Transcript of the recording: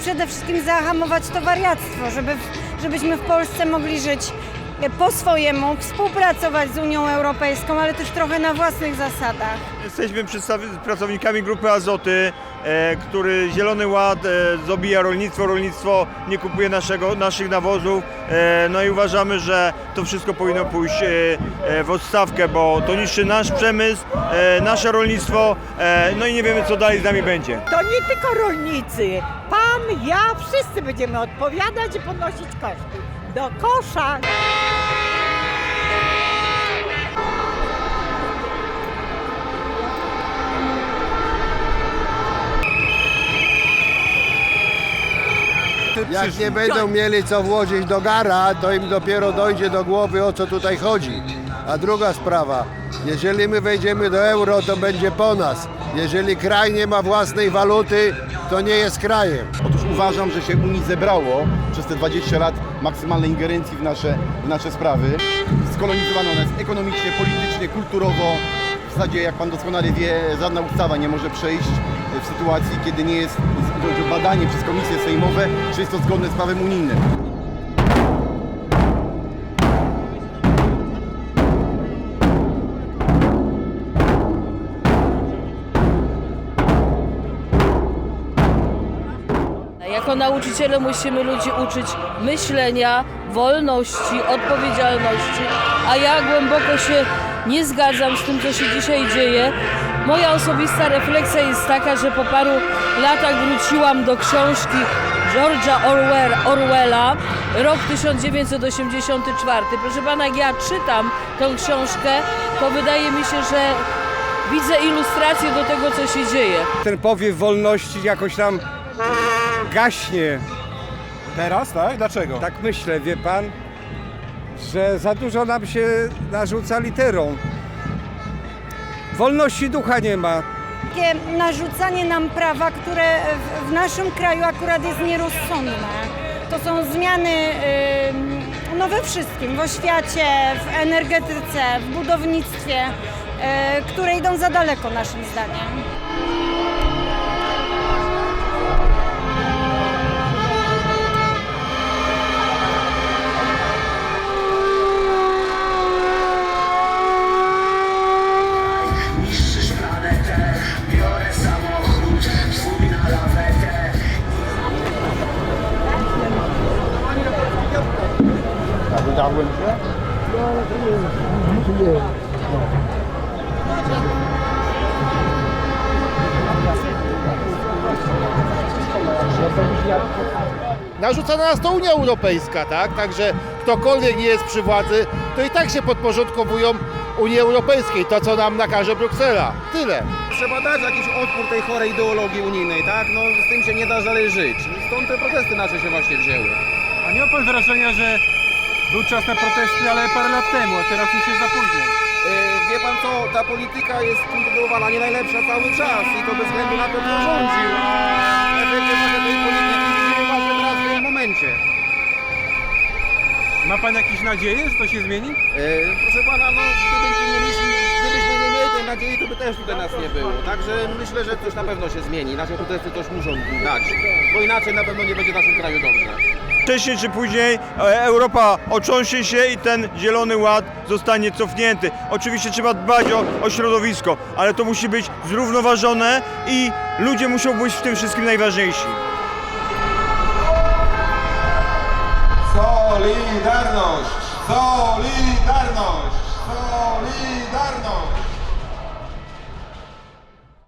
przede wszystkim zahamować to wariactwo, żeby, żebyśmy w Polsce mogli żyć e, po swojemu, współpracować z Unią Europejską, ale też trochę na własnych zasadach. Jesteśmy pracownikami grupy Azoty, e, który Zielony Ład e, zabija rolnictwo, rolnictwo nie kupuje naszego, naszych nawozów. E, no i uważamy, że to wszystko powinno pójść e, e, w odstawkę, bo to niszczy nasz przemysł, e, nasze rolnictwo, e, no i nie wiemy co dalej z nami będzie. To nie tylko rolnicy. Pan, ja, wszyscy będziemy odpowiadać i ponosić koszty. Do kosza. Jak nie będą mieli co włożyć do gara, to im dopiero dojdzie do głowy o co tutaj chodzi. A druga sprawa, jeżeli my wejdziemy do euro, to będzie po nas. Jeżeli kraj nie ma własnej waluty, to nie jest krajem. Uważam, że się Unii zebrało przez te 20 lat maksymalnej ingerencji w nasze, w nasze sprawy. Skolonizowana ona jest ekonomicznie, politycznie, kulturowo. W zasadzie, jak Pan doskonale wie, żadna ustawa nie może przejść w sytuacji, kiedy nie jest badanie przez komisje sejmowe, czy jest to zgodne z prawem unijnym. Jako nauczyciele musimy ludzi uczyć myślenia, wolności, odpowiedzialności, a ja głęboko się nie zgadzam z tym, co się dzisiaj dzieje. Moja osobista refleksja jest taka, że po paru latach wróciłam do książki George'a Orwell, Orwella, rok 1984. Proszę pana, jak ja czytam tę książkę, to wydaje mi się, że widzę ilustrację do tego, co się dzieje. ten powiew wolności jakoś tam gaśnie. Teraz, tak? Dlaczego? Tak myślę, wie pan, że za dużo nam się narzuca literą. Wolności ducha nie ma. Takie narzucanie nam prawa, które w, w naszym kraju akurat jest nierozsądne. To są zmiany no we wszystkim, w oświacie, w energetyce, w budownictwie, y, które idą za daleko naszym zdaniem. Narzuca na nas to Unia Europejska, tak? Także ktokolwiek nie jest przy władzy, to i tak się podporządkowują Unii Europejskiej, to co nam nakaże Bruksela. Tyle. Trzeba dać jakiś odpór tej chorej ideologii unijnej, tak? No z tym się nie da dalej żyć. Stąd te protesty nasze się właśnie wzięły. A nie ma pan wrażenia, że był czas na protesty, ale parę lat temu, a teraz już jest za późno? Yy, wie pan co, ta polityka jest kontynuowana nie najlepsza cały czas i to bez względu na to, kto rządził. Efekty właśnie tej polityki widzimy właśnie teraz w tym momencie. Ma pan jakieś nadzieje, że to się zmieni? Yy, proszę pana, no gdybyśmy nie mieli, też tutaj nas nie było. Także myślę, że coś na pewno się zmieni. Nasze protesty coś muszą dać, bo inaczej na pewno nie będzie w naszym kraju dobrze. Wcześniej czy później e, Europa otrząśnie się i ten zielony ład zostanie cofnięty. Oczywiście trzeba dbać o, o środowisko, ale to musi być zrównoważone i ludzie muszą być w tym wszystkim najważniejsi. Solidarność! Solidarność!